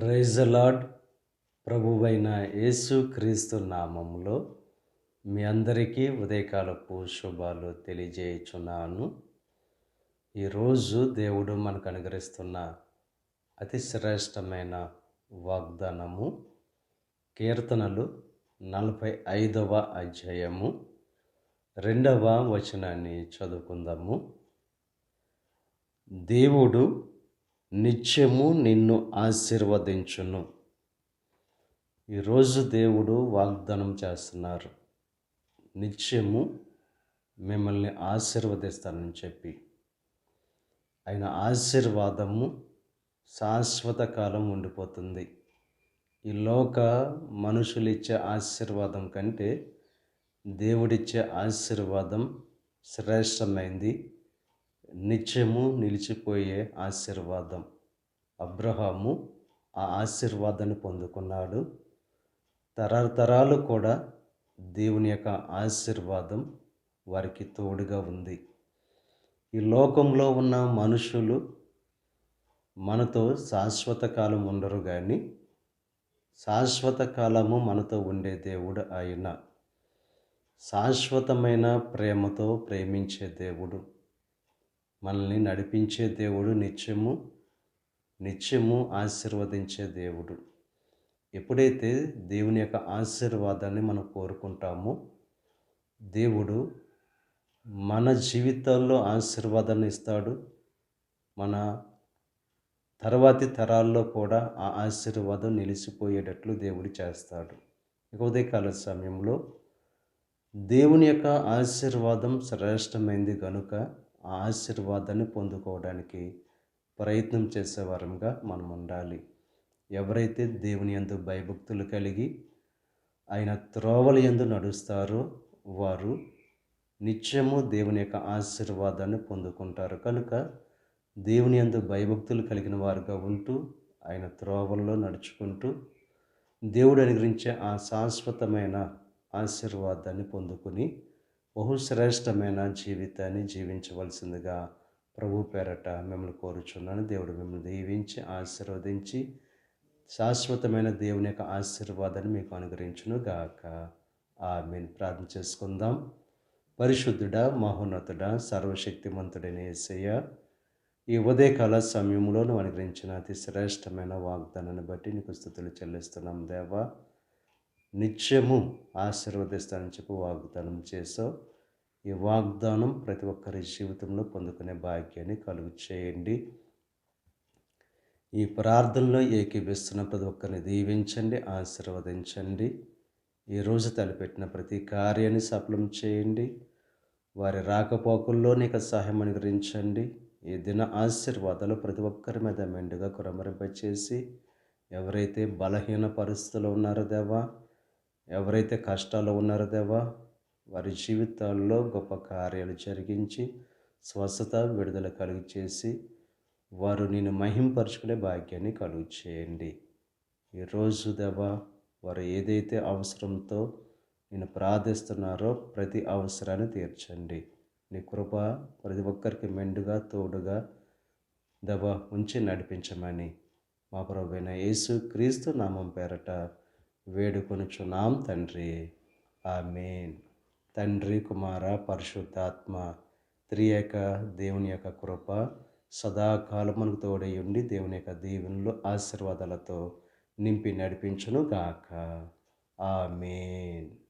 Praise lord ప్రభువైన యేసు క్రీస్తు నామంలో మీ అందరికీ ఉదయకాలపు శుభాలు తెలియజేయుచున్నాను. ఈరోజు దేవుడు మనకు అనుగ్రహిస్తున్న అతి శ్రేష్టమైన వాగ్దానము కీర్తనలు నలభై ఐదవ అధ్యాయము రెండవ వచనాన్ని చదువుకుందాము. దేవుడు నిత్యము నిన్ను ఆశీర్వదించును. ఈరోజు దేవుడు వాగ్దానం చేస్తున్నారు. నిత్యము మిమ్మల్ని ఆశీర్వదిస్తానని చెప్పి. ఆయన ఆశీర్వాదము శాశ్వత కాలం ఉండిపోతుంది. ఈ లోక మనుషులు ఇచ్చే ఆశీర్వాదం కంటే దేవుడిచ్చే ఆశీర్వాదం శ్రేష్టమైంది. నిత్యము నిలిచిపోయే ఆశీర్వాదం. అబ్రహాము ఆ ఆశీర్వాదాన్ని పొందుకున్నాడు. తరతరాలు కూడా దేవుని యొక్క ఆశీర్వాదం వారికి తోడుగా ఉంది. ఈ లోకంలో ఉన్న మనుషులు మనతో శాశ్వత కాలం ఉండరు కానీ శాశ్వత కాలము మనతో ఉండే దేవుడు ఆయన. శాశ్వతమైన ప్రేమతో ప్రేమించే దేవుడు. మనల్ని నడిపించే దేవుడు నిత్యము నిత్యము ఆశీర్వదించే దేవుడు. ఎప్పుడైతే దేవుని యొక్క ఆశీర్వాదాన్ని మనం కోరుకుంటామో దేవుడు మన జీవితాల్లో ఆశీర్వాదాన్ని ఇస్తాడు. మన తర్వాతి తరాల్లో కూడా ఆ ఆశీర్వాదం నిలిచిపోయేటట్లు దేవుడు చేస్తాడు. ఇక ఉదయకాల సమయంలో దేవుని యొక్క ఆశీర్వాదం శ్రేష్టమైంది కనుక ఆశీర్వాదాన్ని పొందుకోవడానికి ప్రయత్నం చేసేవారంగా మనం ఉండాలి. ఎవరైతే దేవుని ఎందు భయభక్తులు కలిగి ఆయన త్రోవల ఎందు నడుస్తారో వారు నిత్యము దేవుని యొక్క ఆశీర్వాదాన్ని పొందుకుంటారు. కనుక దేవుని యందు భయభక్తులు కలిగిన వారుగా ఉంటూ ఆయన త్రోవల్లో నడుచుకుంటూ దేవుడు అనుగ్రహించే ఆ శాశ్వతమైన ఆశీర్వాదాన్ని పొందుకుని బహుశ్రేష్టమైన జీవితాన్ని జీవించవలసిందిగా ప్రభు పేరట మిమ్మల్ని కోరుచున్నాను. దేవుడు మిమ్మల్ని దీవించి ఆశీర్వదించి శాశ్వతమైన దేవుని యొక్క ఆశీర్వాదాన్ని మీకు అనుగ్రహించును గాక ఆమెను. ప్రార్థన చేసుకుందాం. పరిశుద్ధుడా మహోన్నతుడ సర్వశక్తిమంతుడైన ఏసయ్య ఈ ఉదయకాల సమయంలో నువ్వు అనుగ్రహించిన అతి శ్రేష్టమైన వాగ్దానాన్ని బట్టి నీకు స్థుతులు చెల్లిస్తున్నాం దేవా. నిత్యము ఆశీర్వదిస్తానని చెప్పి వాగ్దానం చేసావు ఈ వాగ్దానం ప్రతి ఒక్కరి జీవితంలో పొందుకునే భాగ్యాన్ని కలుగు చేయండి. ఈ ప్రార్థనలో ఏకీభిస్తున్న ప్రతి ఒక్కరిని దీవించండి ఆశీర్వదించండి. ఈరోజు తలపెట్టిన ప్రతి కార్యాన్ని సఫలం చేయండి. వారి రాకపోకల్లో నీకు సహాయం అనుగ్రహించండి. ఈ దిన ఆశీర్వాదాలు ప్రతి ఒక్కరి మీద మెండుగా కురమరింపచేసి ఎవరైతే బలహీన పరిస్థితుల్లో ఉన్నారో దేవా ఎవరైతే కష్టాలు ఉన్నారో దేవా వారి జీవితాల్లో గొప్ప కార్యాలు జరిగించి స్వస్థత విడుదల కలుగు చేసి వారు నేను మహింపరుచుకునే భాగ్యాన్ని కలుగు చేయండి. ఈరోజు దేవా వారు ఏదైతే అవసరంతో నేను ప్రార్థిస్తున్నారో ప్రతి అవసరాన్ని తీర్చండి. నీ కృప ప్రతి ఒక్కరికి మెండుగా తోడుగా దవ ఉంచి నడిపించమని మా ప్రభువైన యేసు క్రీస్తు నామం పేరట వేడుకొనుచున్నాం తండ్రి. ఆమెన్. తండ్రి కుమార పరిశుద్ధాత్మ త్రియక దేవుని యొక్క కృప సదాకాలం మనకు తోడై ఉండి దేవుని యొక్క దీవెనలు ఆశీర్వాదాలతో నింపి నడిపించును గాక ఆమెన్.